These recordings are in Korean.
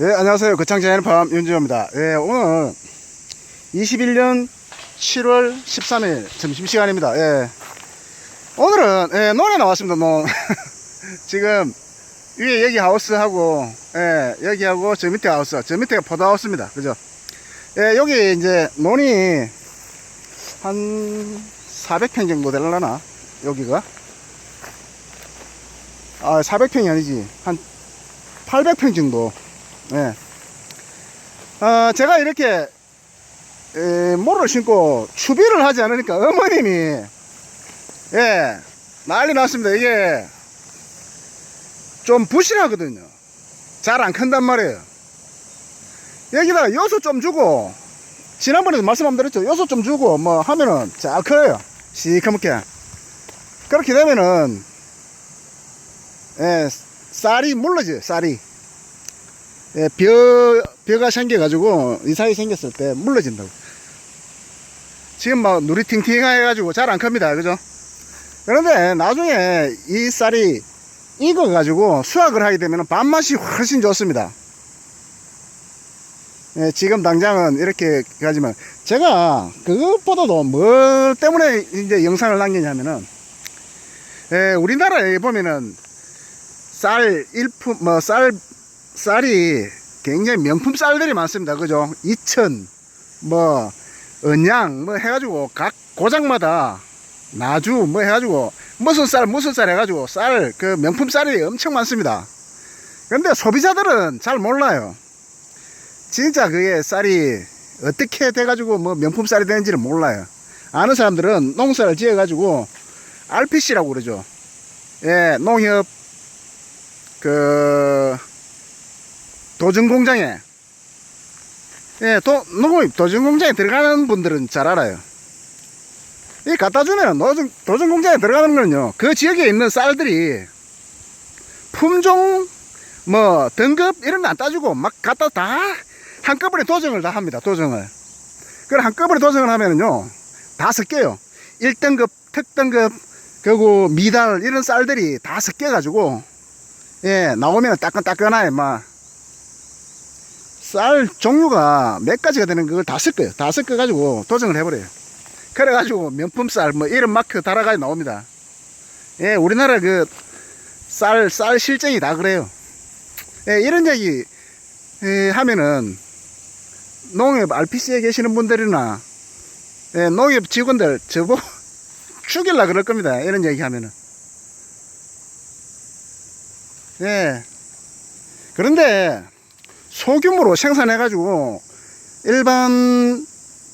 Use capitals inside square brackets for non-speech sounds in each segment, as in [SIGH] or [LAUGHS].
예, 안녕하세요. 거창장의 밤 윤지호입니다. 예, 오늘 21년 7월 13일 점심시간입니다. 예. 오늘은, 예, 논에 나왔습니다, 논. [LAUGHS] 지금, 위에 여기 하우스하고, 예, 여기하고 저 밑에 하우스, 저 밑에가 포도하우스입니다. 그죠? 예, 여기 이제 논이 한 400평 정도 되려나? 여기가? 아, 400평이 아니지. 한 800평 정도. 예. 어, 제가 이렇게, 에, 모를 신고 추비를 하지 않으니까 어머님이, 예, 난리 났습니다. 이게 좀 부실하거든요. 잘 안 큰단 말이에요. 여기다가 요소 좀 주고, 지난번에도 말씀 한번 드렸죠. 요소 좀 주고, 뭐 하면은 잘 커요. 시커멓게. 그렇게 되면은, 예, 쌀이 물러져요, 쌀이. 예, 벼, 벼가 생겨가지고, 이 사이 생겼을 때 물러진다고. 지금 막 누리 팅팅해가지고 잘 안 큽니다. 그죠? 그런데 나중에 이 쌀이 익어가지고 수확을 하게 되면 밥맛이 훨씬 좋습니다. 예, 지금 당장은 이렇게 가지만, 제가 그것보다도 뭘 때문에 이제 영상을 남기냐면은, 예, 우리나라에 보면은 쌀 일품, 뭐, 쌀, 쌀이 굉장히 명품 쌀들이 많습니다. 그죠? 이천, 뭐, 언양, 뭐 해가지고 각 고장마다 나주, 뭐 해가지고 무슨 쌀, 무슨 쌀 해가지고 쌀, 그 명품 쌀이 엄청 많습니다. 근데 소비자들은 잘 몰라요. 진짜 그게 쌀이 어떻게 돼가지고 뭐 명품 쌀이 되는지를 몰라요. 아는 사람들은 농사를 지어가지고 RPC라고 그러죠. 예, 농협, 그, 도전 공장에 예, 도, 농업 도전 공장에 들어가는 분들은 잘 알아요. 이 갖다 주면 도전, 도전 공장에 들어가는 거는요, 그 지역에 있는 쌀들이 품종, 뭐, 등급, 이런 거 안 따지고 막 갖다 다 한꺼번에 도정을 다 합니다, 도정을. 그걸 한꺼번에 도정을 하면은요, 다 섞여요. 1등급, 특등급, 그리고 미달, 이런 쌀들이 다 섞여가지고, 예, 나오면 따끈따끈하게 막, 쌀 종류가 몇 가지가 되는 그걸 다 섞어요. 다 섞어가지고 도정을 해버려요. 그래가지고 명품 쌀, 뭐 이런 마크 달아가지고 나옵니다. 예, 우리나라 그 쌀, 쌀 실정이 다 그래요. 예, 이런 얘기 예, 하면은 농협 RPC에 계시는 분들이나 예, 농협 직원들 저보 [LAUGHS] 죽일라 그럴 겁니다. 이런 얘기 하면은. 예. 그런데 소규모로 생산해가지고 일반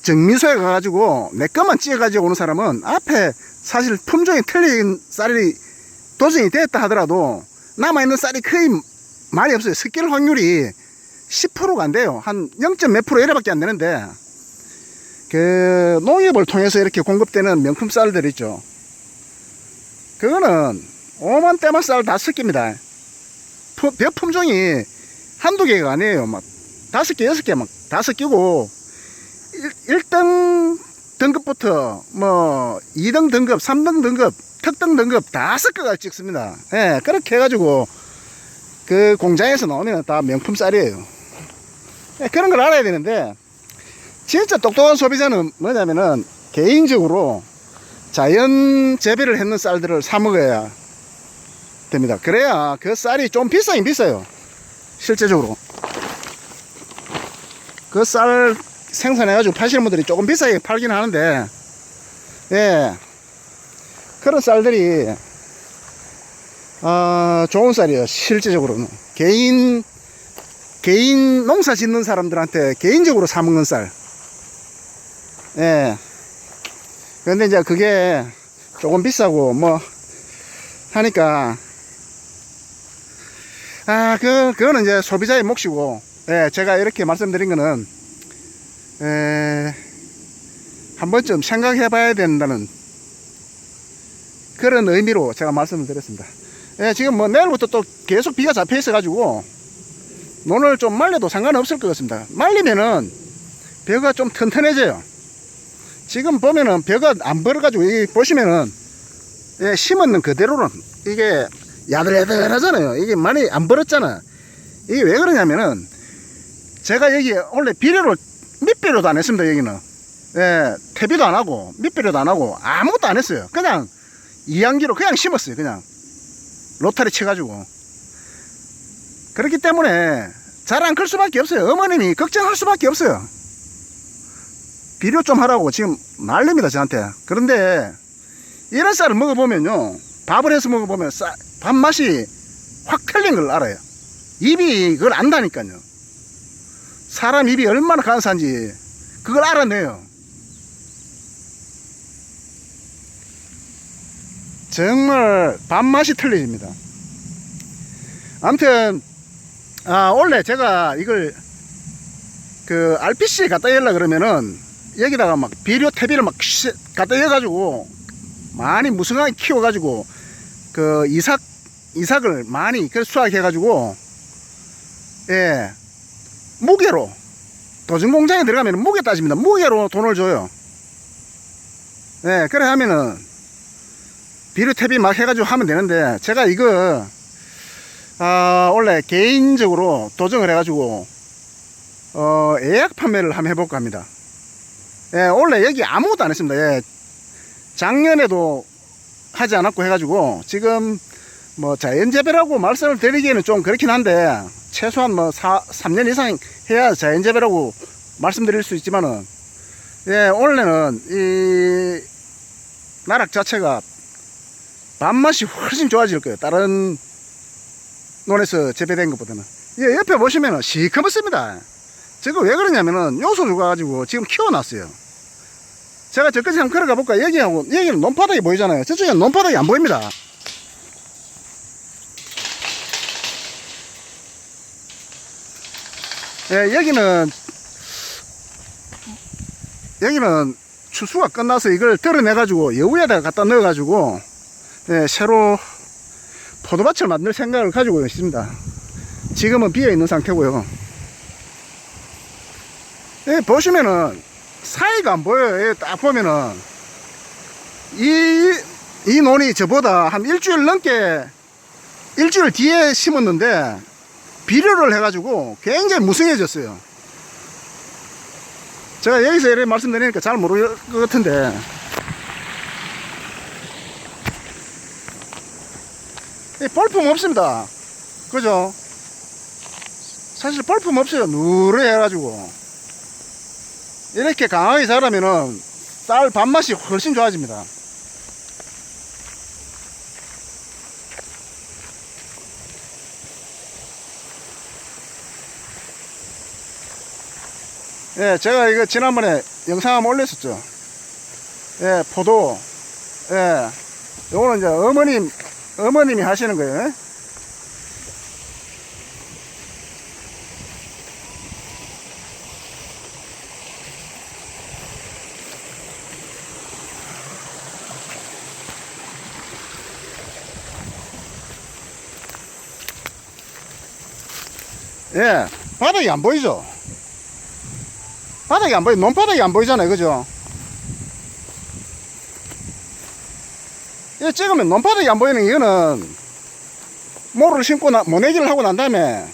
정미소에 가가지고 내 것만 찌어가지고 오는 사람은 앞에 사실 품종이 틀린 쌀이 도전이 됐다 하더라도 남아있는 쌀이 거의 많이 없어요. 섞일 확률이 10%가 안 돼요. 한 0. 몇 프로 이래밖에 안 되는데 그 농협을 통해서 이렇게 공급되는 명품 쌀들 있죠. 그거는 오만 때만 쌀 다 섞입니다. 품- 몇 품종이 한두 개가 아니에요. 막 다섯 개, 여섯 개 막다 섞이고 1, 등 등급부터 뭐 2등 등급, 3등 등급, 특등 등급 다 섞어가 찍습니다. 예, 그렇게 해가지고 그 공장에서 나오면 다 명품 쌀이에요. 예, 그런 걸 알아야 되는데 진짜 똑똑한 소비자는 뭐냐면은 개인적으로 자연 재배를 했는 쌀들을 사 먹어야 됩니다. 그래야 그 쌀이 좀 비싸긴 비싸요. 실제적으로. 그 쌀 생산해가지고 파시는 분들이 조금 비싸게 팔긴 하는데, 예. 그런 쌀들이, 어, 좋은 쌀이에요. 실제적으로는. 개인, 개인 농사 짓는 사람들한테 개인적으로 사 먹는 쌀. 예. 근데 이제 그게 조금 비싸고 뭐 하니까 아, 그, 그거는 이제 소비자의 몫이고, 예, 제가 이렇게 말씀드린 거는, 에, 한 번쯤 생각해 봐야 된다는 그런 의미로 제가 말씀을 드렸습니다. 예, 지금 뭐 내일부터 또 계속 비가 잡혀 있어가지고, 논을 좀 말려도 상관없을 것 같습니다. 말리면은 벼가 좀 튼튼해져요. 지금 보면은 벼가 안 벌어가지고, 여기 보시면은, 예, 심었는 그대로는 이게 야들야들하잖아요. 이게 많이 안 벌었잖아. 이게 왜 그러냐면은 제가 여기 원래 비료를 밑비료도 안 했습니다 여기는. 예 퇴비도 안 하고 밑비료도 안 하고 아무것도 안 했어요. 그냥 이양기로 그냥 심었어요 그냥. 로타리 쳐가지고. 그렇기 때문에 잘 안 클 수밖에 없어요. 어머님이 걱정할 수밖에 없어요. 비료 좀 하라고 지금 난립니다 저한테. 그런데 이런 쌀을 먹어보면요. 밥을 해서 먹어보면 쌀, 밥맛이 확 틀린 걸 알아요. 입이 그걸 안다니까요. 사람 입이 얼마나 간사한지 그걸 알아내요. 정말 밥맛이 틀려집니다. 아무튼 아 원래 제가 이걸 그 RPC에 갖다 열라 그러면은 여기다가 막 비료 퇴비를 막 씨- 갖다 여가지고 많이 무성하게 키워가지고 그 이삭 이삭을 많이 그 수확해가지고 예 무게로 도전 공장에 들어가면 무게 따집니다. 무게로 돈을 줘요. 예 그래 하면은 비료 퇴비 막 해가지고 하면 되는데 제가 이거 아 원래 개인적으로 도전을 해가지고 어 예약 판매를 한번 해볼까 합니다. 예 원래 여기 아무것도 안 했습니다. 예 작년에도 하지 않았고 해가지고 지금 뭐 자연재배라고 말씀을 드리기에는 좀 그렇긴 한데 최소한 뭐 4, 3년 이상 해야 자연재배라고 말씀드릴 수 있지만은 예 원래는 이 나락 자체가 밥맛이 훨씬 좋아질 거예요. 다른 논에서 재배된 것보다는. 예 옆에 보시면은 시커멓습니다. 저거 왜 그러냐면은 요소 줘가지고 지금 키워놨어요. 제가 저까지 한번 걸어가 볼까? 여기하고 여기는 논바닥이 보이잖아요. 저쪽에는 논바닥이 안 보입니다 예, 여기는 여기는 추수가 끝나서 이걸 덜어내 가지고 여우에다가 갖다 넣어 가지고 예, 새로 포도밭을 만들 생각을 가지고 있습니다. 지금은 비어 있는 상태고요. 예, 보시면은 사이가 안 보여요. 예, 딱 보면은 이, 이 논이 저보다 한 일주일 넘게 일주일 뒤에 심었는데 비료를 해가지고 굉장히 무성해졌어요. 제가 여기서 이렇게 말씀드리니까 잘 모를 것 같은데. 이 볼품 없습니다. 그죠? 사실 볼품 없어요. 누르 해가지고. 이렇게 강하게 자라면은 쌀 밥맛이 훨씬 좋아집니다. 예, 제가 이거 지난번에 영상 한번 올렸었죠. 예, 포도. 예, 요거는 이제 어머님, 어머님이 하시는 거예요. 예? 예, 바닥이 안 보이죠? 바닥이 안 보여. 논바닥이 안 보이잖아요. 그죠? 이거 찍으면 논바닥이 안 보이는 이유는 모를 심고 나, 모내기를 하고 난 다음에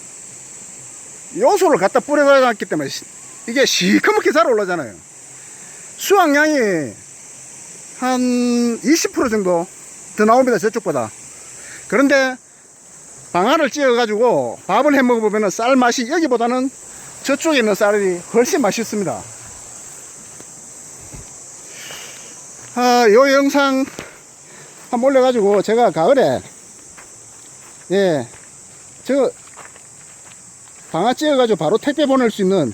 요소를 갖다 뿌려놨기 때문에 시- 이게 시커멓게 잘 올라잖아요. 수확량이 한 20% 정도 더 나옵니다. 저쪽보다. 그런데 방아를 찧어가지고 밥을 해 먹어보면 쌀 맛이 여기보다는 저쪽에 있는 쌀이 훨씬 맛있습니다. 아, 요 영상 한번 올려가지고 제가 가을에 예, 저 방아 찧어가지고 바로 택배 보낼 수 있는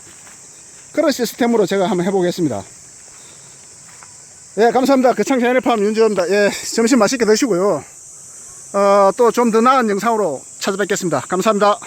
그런 시스템으로 제가 한번 해보겠습니다. 예, 감사합니다. 거창 채널팜 윤지호입니다. 예, 점심 맛있게 드시고요. 어, 또 좀 더 나은 영상으로 찾아뵙겠습니다. 감사합니다.